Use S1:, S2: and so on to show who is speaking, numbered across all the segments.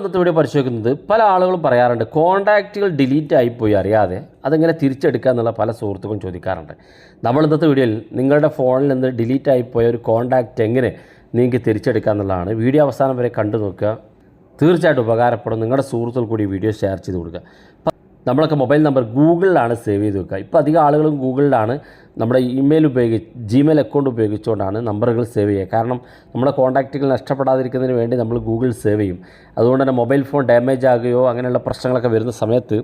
S1: ഇന്നത്തെ വീഡിയോ പരിശോധിക്കുന്നത് പല ആളുകളും പറയാറുണ്ട്. കോൺടാക്റ്റുകൾ ഡിലീറ്റ് ആയിപ്പോയി അറിയാതെ അതെങ്ങനെ തിരിച്ചെടുക്കുക എന്നുള്ള പല സുഹൃത്തുക്കളും ചോദിക്കാറുണ്ട്. നമ്മൾ ഇന്നത്തെ വീഡിയോയിൽ നിങ്ങളുടെ ഫോണിൽ നിന്ന് ഡിലീറ്റ് ആയിപ്പോയ ഒരു കോൺടാക്റ്റ് എങ്ങനെ നിങ്ങൾക്ക് തിരിച്ചെടുക്കുക എന്നുള്ളതാണ്. വീഡിയോ അവസാനം വരെ കണ്ടു നോക്കുക. തീർച്ചയായിട്ടും ഉപകാരപ്പെടും. നിങ്ങളുടെ സുഹൃത്തുക്കൾ കൂടി വീഡിയോ ഷെയർ ചെയ്ത് കൊടുക്കുക. നമ്മളൊക്കെ മൊബൈൽ നമ്പർ ഗൂഗിളിലാണ് സേവ് ചെയ്ത് വെക്കുക. ഇപ്പോൾ അധികം ആളുകളും ഗൂഗിളിലാണ് നമ്മുടെ ഇമെയിൽ ഉപയോഗിച്ച് ജിമെയിൽ അക്കൗണ്ട് ഉപയോഗിച്ചുകൊണ്ടാണ് നമ്പറുകൾ സേവ് ചെയ്യുക. കാരണം നമ്മുടെ കോൺടാക്റ്റുകൾ നഷ്ടപ്പെടാതിരിക്കുന്നതിന് വേണ്ടി നമ്മൾ ഗൂഗിൾ സേവ് ചെയ്യും. അതുകൊണ്ട് തന്നെ മൊബൈൽ ഫോൺ ഡാമേജ് ആകുകയോ അങ്ങനെയുള്ള പ്രശ്നങ്ങളൊക്കെ വരുന്ന സമയത്ത്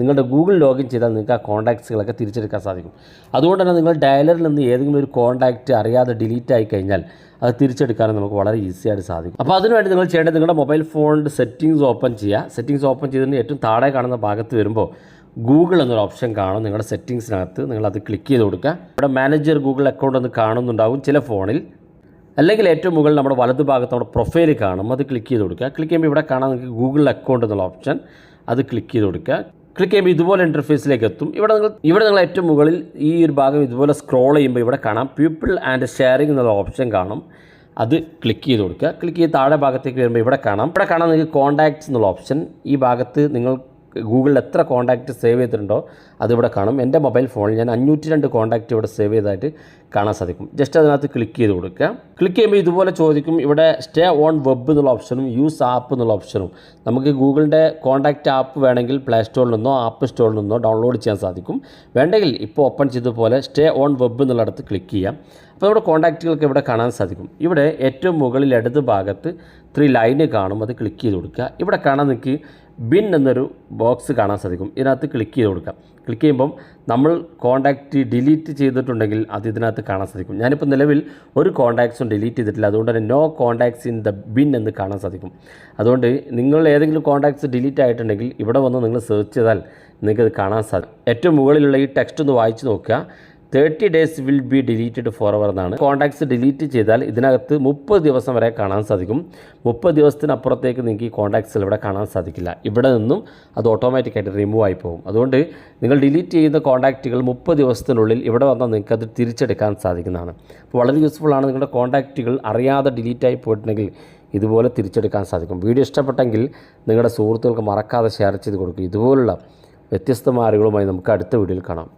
S1: നിങ്ങളുടെ ഗൂഗിൾ ലോഗിൻ ചെയ്താൽ നിങ്ങൾക്ക് ആ കോൺടാക്ട്സുകളൊക്കെ തിരിച്ചെടുക്കാൻ സാധിക്കും. അതുകൊണ്ട് തന്നെ നിങ്ങൾ ഡയലറിൽ നിന്ന് ഏതെങ്കിലും ഒരു കോൺടാക്റ്റ് അറിയാതെ ഡിലീറ്റ് ആയി കഴിഞ്ഞാൽ അത് തിരിച്ചെടുക്കാനും നമുക്ക് വളരെ ഈസി ആയിട്ട് സാധിക്കും. അപ്പോൾ അതിനുവേണ്ടി നിങ്ങൾ ചെയ്യേണ്ടത് നിങ്ങളുടെ മൊബൈൽ ഫോണിന്റെ സെറ്റിങ്സ് ഓപ്പൺ ചെയ്യുക. സെറ്റിങ്സ് ഓപ്പൺ ചെയ്തതിന് ഏറ്റവും താഴെ കാണുന്ന ഭാഗത്ത് വരുമ്പോൾ ഗൂഗിൾ എന്നൊരു ഓപ്ഷൻ കാണും. നിങ്ങളുടെ സെറ്റിങ്സിനകത്ത് നിങ്ങളത് ക്ലിക്ക് ചെയ്ത് കൊടുക്കുക. ഇവിടെ മാനേജർ ഗൂഗിൾ അക്കൗണ്ട് ഒന്ന് കാണുന്നുണ്ടാവും ചില ഫോണിൽ അല്ലെങ്കിൽ ഏറ്റവും മുകളിൽ നമ്മുടെ വലതുഭാഗത്ത് നമ്മുടെ പ്രൊഫൈൽ കാണും. അത് ക്ലിക്ക് ചെയ്ത് കൊടുക്കുക. ക്ലിക്ക് ചെയ്യുമ്പോൾ ഇവിടെ കാണാൻ നിങ്ങൾക്ക് ഗൂഗിൾ അക്കൗണ്ട് എന്നുള്ള ഓപ്ഷൻ അത് ക്ലിക്ക് ചെയ്ത് കൊടുക്കുക. ക്ലിക്ക് ചെയ്യുമ്പോൾ ഇതുപോലെ ഇന്റർഫേസിലേക്ക് എത്തും. ഇവിടെ നിങ്ങൾ ഇവിടെ നിങ്ങൾ ഏറ്റവും മുകളിൽ ഈ ഒരു ഭാഗം ഇതുപോലെ സ്ക്രോൾ ചെയ്യുമ്പോൾ ഇവിടെ കാണാം. പീപ്പിൾ ആൻഡ് ഷെയറിംഗ് എന്നുള്ള ഓപ്ഷൻ കാണും. അത് ക്ലിക്ക് ചെയ്ത് കൊടുക്കുക. ക്ലിക്ക് ചെയ്ത് താഴെ ഭാഗത്തേക്ക് വരുമ്പോൾ ഇവിടെ കാണാം. ഇവിടെ കാണാം നിങ്ങൾക്ക് കോൺടാക്ട്സ് എന്നുള്ള ഓപ്ഷൻ ഈ ഭാഗത്ത് നിങ്ങൾ ഗൂഗിളിൽ എത്ര കോൺടാക്റ്റ് സേവ് ചെയ്തിട്ടുണ്ടോ അതിവിടെ കാണും. എന്റെ മൊബൈൽ ഫോണിൽ ഞാൻ അഞ്ഞൂറ്റി രണ്ട് കോൺടാക്റ്റ് ഇവിടെ സേവ് ചെയ്തതായിട്ട് കാണാൻ സാധിക്കും. ജസ്റ്റ് അതിനകത്ത് ക്ലിക്ക് ചെയ്ത് കൊടുക്കുക. ക്ലിക്ക് ചെയ്യുമ്പോൾ ഇതുപോലെ ചോദിക്കും ഇവിടെ സ്റ്റേ ഓൺ വെബ് എന്നുള്ള ഓപ്ഷനും യൂസ് ആപ്പ് എന്നുള്ള ഓപ്ഷനും നമുക്ക് ഗൂഗിളിന്റെ കോൺടാക്റ്റ് ആപ്പ് വേണമെങ്കിൽ പ്ലേ സ്റ്റോറിൽ നിന്നോ ആപ്പ് സ്റ്റോറിൽ നിന്നോ ഡൗൺലോഡ് ചെയ്യാൻ സാധിക്കും. വേണ്ടെങ്കിൽ ഇപ്പോൾ ഓപ്പൺ ചെയ്തതുപോലെ സ്റ്റേ ഓൺ വെബ് എന്നുള്ളിടത്ത് ക്ലിക്ക് ചെയ്യാം. അപ്പോൾ നമ്മുടെ കോൺടാക്റ്റുകൾക്ക് ഇവിടെ കാണാൻ സാധിക്കും. ഇവിടെ ഏറ്റവും മുകളിൽ ഇടത് ഭാഗത്ത് ത്രീ ലൈന് കാണും. അത് ക്ലിക്ക് ചെയ്ത് കൊടുക്കുക. ഇവിടെ കാണാൻ നിങ്ങൾക്ക് ബിൻ എന്നൊരു ബോക്സ് കാണാൻ സാധിക്കും. ഇതിനകത്ത് ക്ലിക്ക് ചെയ്ത് കൊടുക്കാം ക്ലിക്ക് ചെയ്യുമ്പം നമ്മൾ കോൺടാക്റ്റ് ഡിലീറ്റ് ചെയ്തിട്ടുണ്ടെങ്കിൽ അത് ഇതിനകത്ത് കാണാൻ സാധിക്കും. ഞാനിപ്പോൾ നിലവിൽ ഒരു കോൺടാക്ട്സും ഡിലീറ്റ് ചെയ്തിട്ടില്ല. അതുകൊണ്ട് തന്നെ no contacts in the bin എന്ന് കാണാൻ സാധിക്കും. അതുകൊണ്ട് നിങ്ങൾ ഏതെങ്കിലും കോൺടാക്ട്സ് ഡിലീറ്റ് ആയിട്ടുണ്ടെങ്കിൽ ഇവിടെ വന്ന് നിങ്ങൾ സെർച്ച് ചെയ്താൽ നിങ്ങൾക്കത് കാണാൻ സാധിക്കും. ഏറ്റവും മുകളിലുള്ള ഈ ടെക്സ്റ്റ് ഒന്ന് വായിച്ച് നോക്കുക. Thirty days will be deleted forever എന്നാണ്. കോൺടാക്ട്സ് ഡിലീറ്റ് ചെയ്താൽ ഇതിനകത്ത് മുപ്പത് ദിവസം വരെ കാണാൻ സാധിക്കും. മുപ്പത് ദിവസത്തിനപ്പുറത്തേക്ക് നിങ്ങൾക്ക് ഈ കോൺടാക്ട്സിൽ ഇവിടെ കാണാൻ സാധിക്കില്ല. ഇവിടെ നിന്നും അത് ഓട്ടോമാറ്റിക്കായിട്ട് റിമൂവ് ആയി പോകും. അതുകൊണ്ട് നിങ്ങൾ ഡിലീറ്റ് ചെയ്യുന്ന കോൺടാക്റ്റുകൾ മുപ്പത് ദിവസത്തിനുള്ളിൽ ഇവിടെ വന്നാൽ നിങ്ങൾക്ക് അത് തിരിച്ചെടുക്കാൻ സാധിക്കുന്നതാണ്. അപ്പോൾ വളരെ യൂസ്ഫുൾ ആണ് നിങ്ങളുടെ കോൺടാക്റ്റുകൾ അറിയാതെ ഡിലീറ്റ് ആയി പോയിട്ടുണ്ടെങ്കിൽ ഇതുപോലെ തിരിച്ചെടുക്കാൻ സാധിക്കും. വീഡിയോ ഇഷ്ടപ്പെട്ടെങ്കിൽ നിങ്ങളുടെ സുഹൃത്തുക്കൾക്ക് മറക്കാതെ ഷെയർ ചെയ്ത് കൊടുക്കുക. ഇതുപോലുള്ള വ്യത്യസ്തമായ അറിവുകളുമായി നമുക്ക് അടുത്ത വീഡിയോയിൽ കാണാം.